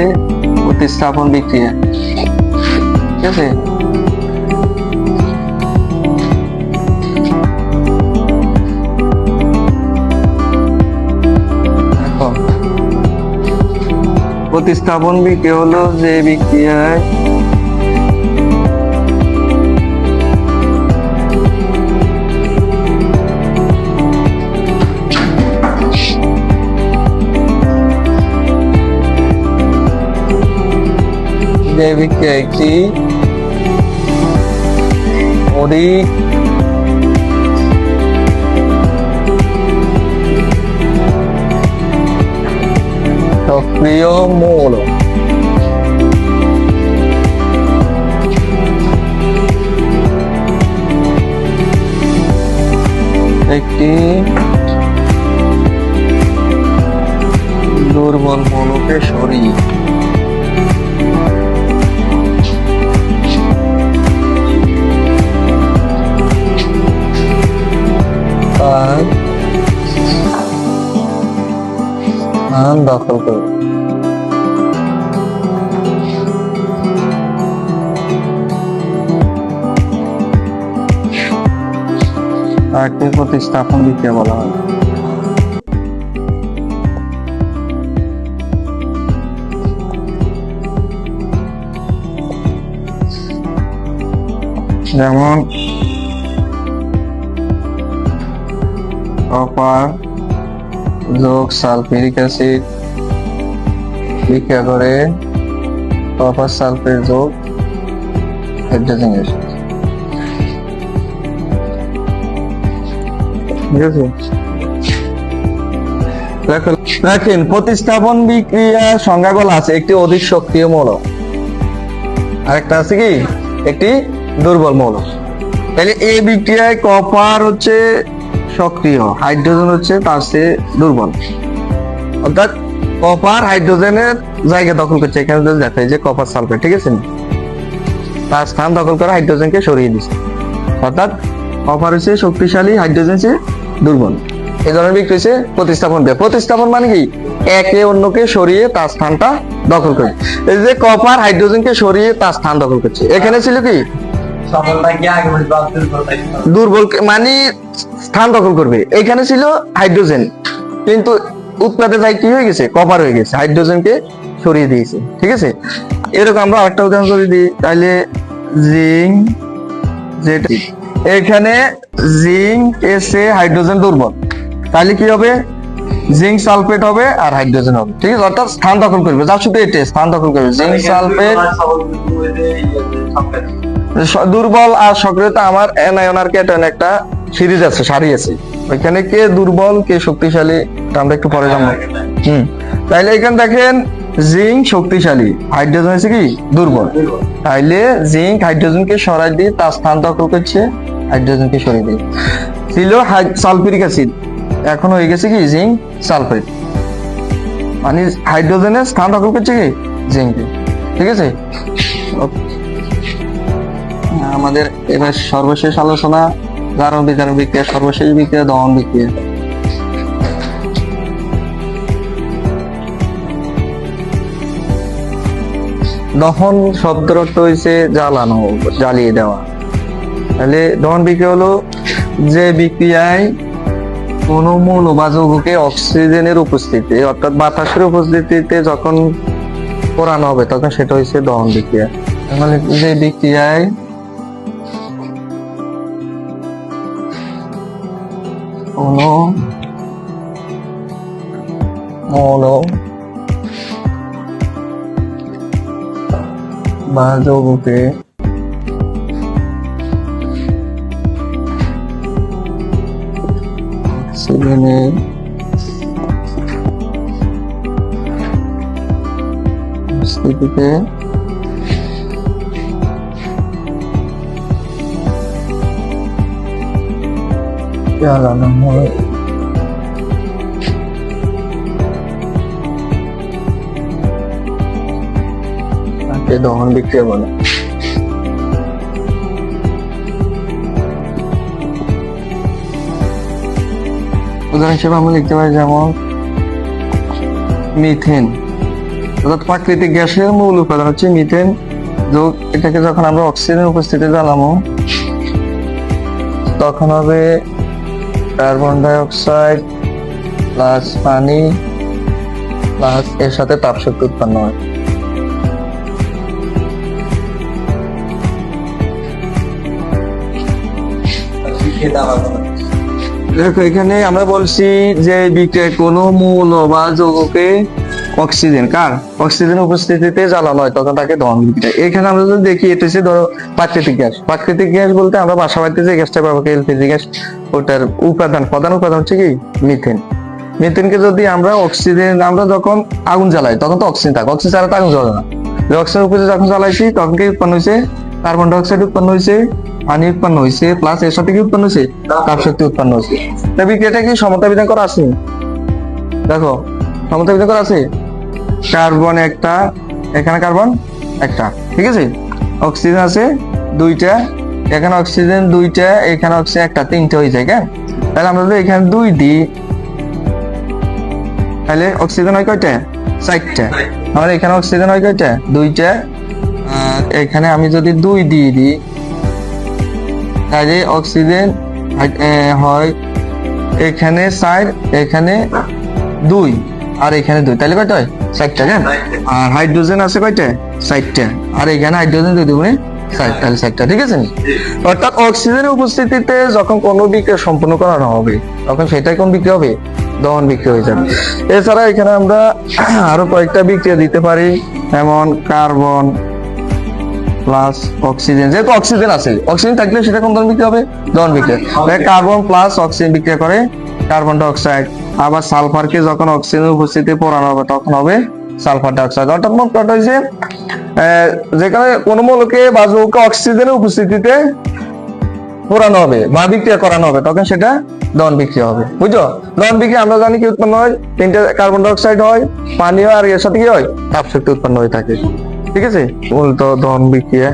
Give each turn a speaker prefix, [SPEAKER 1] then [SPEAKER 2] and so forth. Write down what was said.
[SPEAKER 1] এ প্রতিস্থাপন বিক্রিয়া। ঠিক আছে? প্রতিস্থাপন বিক্রিয়া হলো যে বিক্রিয়ায় যে বিক্রিয়া একটি অধিক তার স্থান দখল করবে তাকে প্রতিস্থাপন বিক্রিয়া বলা হয়। যেমন কপার যোগ সালফিউরিক অ্যাসিড। বিক্রিয়া করে কপার সালফেট যোগ হাইড্রোজেন আছে দেখো- দেখেন, প্রতিস্থাপন সংজ্ঞাগুলো আছে। একটি অধিক সক্রিয় মৌল। আরেকটা আছে কি? একটি দুর্বল মৌল। তাহলে এই বিক্রিয়ায় কপার হচ্ছে সক্রিয়। হাইড্রোজেন হচ্ছে তার চেয়ে দুর্বল। অর্থাৎ কপার হাইড্রোজেনের জায়গা দখল করছে। এখানে যদি দেখায় যে কপার সালফেট, ঠিক আছে? তার স্থান দখল করে হাইড্রোজেনকে সরিয়ে দিচ্ছে। অর্থাৎ কপার হচ্ছে শক্তিশালী, হাইড্রোজেন হচ্ছে দুর্বল। এই ধরনের বিক্রি হচ্ছে প্রতিস্থাপন দিয়ে প্রতিস্থাপন মানে কি? একে অন্যকে সরিয়ে তার স্থানটা দখল করে। এই যে কপার হাইড্রোজেনকে সরিয়ে তার স্থান দখল করছে। এখানে ছিল কি? দুর্বল মানে স্থান দখল করবে। এখানে ছিল হাইড্রোজেন কিন্তু উৎপাদে যাই কি হয়ে গেছে? কপার হয়ে গেছে। হাইড্রোজেনকে সরিয়ে দিয়েছে। ঠিক আছে? এরকম আমরা আরেকটা উদাহরণ করে দিই তাহলে জিঙ্ক যেটা এখানে জিঙ্ক এসে হাইড্রোজেন দুর্বল। তাহলে কি হবে? জিঙ্ক সালফেট হবে আর হাইড্রোজেন হবে। ঠিক আছে? অর্থাৎ স্থান দখল করবে। যা শুধু এটা স্থান দখল করবে। জিঙ্ক সালফেট দুর্বল আর সক্রিয়তা আমার অ্যানায়ন আর ক্যাটায়ন একটা সিরিজ আছে সারি আছে। ওইখানে কে দুর্বল, কে শক্তিশালী আমরা একটু পরে জানব। হুম। তাইলে এখানে দেখেন জিঙ্ক শক্তিশালী। হাইড্রোজেন হচ্ছে কি? দুর্বল। তাইলে জিঙ্ক হাইড্রোজেনকে সরাই দিয়ে তার স্থান দখল করছে হাইড্রোজেনকে সরিয়ে দিয়ে ছিল সালফিউরিক অ্যাসিড এখন হয়ে গেছে কি? জিঙ্ক সালফেট মানে হাইড্রোজেনের স্থান দখল করছে কি? জিঙ্কে ঠিক আছে? Okay. আমাদের এবার সর্বশেষ আলোচনা গারণ বিজারণ বিক্রিয়া, সর্বশেষ বিক্রিয়া দহন বিক্রিয়া। দহন অর্থ হয়েছে জ্বালানো, জ্বালিয়ে দেওয়া। তাহলে দহন বিক্রিয়া হলো যে বিক্রিয়ায় কোন মূল বা যৌগকে অক্সিজেনের উপস্থিতি, অর্থাৎ বাতাসের উপস্থিতিতে যখন পোড়ানো হবে, তখন সেটা হচ্ছে দহন বিক্রিয়া। তাহলে যে বিক্রিয়ায় কোন মৌল বা যৌগকে অক্সিজেনের উপস্থিতিতে জ্বালানো হয় তাকে দহন বিক্রিয়া বলে উদাহরণ হিসেবে আমরা লিখতে পারি যেমন মিথেন অর্থাৎ প্রাকৃতিক গ্যাসের মূল উপাদান হচ্ছে মিথেন যোগ এটাকে যখন আমরা অক্সিজেনের উপস্থিতি জ্বালাবো তখন হবে কার্বন ডাই অক্সাইড প্লাস পানি, প্লাস এর সাথে তাপশক্তি উৎপন্ন হয়। দেখো, এখানে আমরা বলছি যে বিক্রিয়ায় কোনো মূল বা যৌগকে অক্সিজেন, কার? অক্সিজেন উপস্থিতিতে জ্বালানো হয়, তখন তাকে দহন বিক্রিয়া এখানে আমরা যদি দেখি, এটা হচ্ছে ধরো প্রাকৃতিক গ্যাস। প্রাকৃতিক গ্যাস বলতে আমরা বাসা বাড়িতে যে গ্যাসটা ব্যবহার করি এলপিজি গ্যাস, ওটার উপাদান, প্রধান উপাদান হচ্ছে কি? মিথেন। মিথেনকে যদি আমরা অক্সিজেন, আমরা যখন আগুন জ্বালাই, তখন তো অক্সিজেন থাকে, অক্সিজেন ছাড়া তো আগুন জ্বলে না। অক্সিজেন উপরে যখন জ্বালাইছি, তখন কি উৎপন্ন হয়েছে? কার্বন ডাই অক্সাইড উৎপন্ন হয়েছে, পানি উৎপন্ন হয়েছে প্লাস এর সাথে কি উৎপন্ন হয়েছে? তাপ শক্তি উৎপন্ন হয়েছে। তা বিক্রিয়াটা কি সমতা বিধান করা আছে? দেখো, সমতা বিধান করা আছে? কার্বন একটা, এখানে কার্বন একটা, ঠিক আছে? অক্সিজেন আছে দুইটা, এখানে অক্সিজেন দুইটা, এখানে অক্সিজেন একটা, তিনটা হয়ে যায় কেন তাহলে আমরা যদি এখানে দুই দিই, তাহলে অক্সিজেন হয় কয়টা? চারটা। আমার এখানে অক্সিজেন হয় কয়টা? দুইটা। এখানে আমি যদি দুই দিয়ে দিই, তাহলে অক্সিজেন হয় এখানে চার, এখানে দুই। আর এখানে দুই তাহলে কয়টা হয়? চারটা কেন? আর হাইড্রোজেন আছে কয়টা? চারটা। আর এখানে হাইড্রোজেন দুই দুগুণে চার তাহলে চারটা ঠিক আছে অর্থাৎ অক্সিজেনের উপস্থিতিতে যখন কোনো বিক্রিয়া করানো হবে তখন সেটাই কোন বিক্রিয়া হবে? দহন বিক্রিয়া হয়ে যাবে। এছাড়া এখানে আমরা আরও কয়েকটা বিক্রিয়া দিতে পারি যেমন কার্বন প্লাস অক্সিজেন। যেহেতু অক্সিজেন আছে অক্সিজেন থাকলে সেটা কোন ধরনের বিক্রিয়া হবে? দহন বিক্রিয়া। কার্বন প্লাস অক্সিজেন বিক্রিয়া করে কার্বন ডাই অক্সাইড আবার সালফারকে যখন অক্সিজেনের উপস্থিতি পোড়ানো হবে, তখন হবে সালফার ডাই অক্সাইড অর্থাৎ মোট কথা হয়েছে যেখানে কোন মৌলকে বা যৌগকে অক্সিজেনের উপস্থিতিতে পোড়ানো হবে, বা বিক্রিয়া করানো হবে, তখন সেটা দহন বিক্রিয়া হবে। বুঝছ? দহন বিক্রিয়া আমরা জানি কি উৎপন্ন হয়? তিনটে কার্বন ডাই অক্সাইড হয়, পানি হয়, আর এর সাথে কি হয়? তাপ শক্তি উৎপন্ন হয়ে থাকে। ঠিক আছে? মূলত দহন বিক্রিয়া।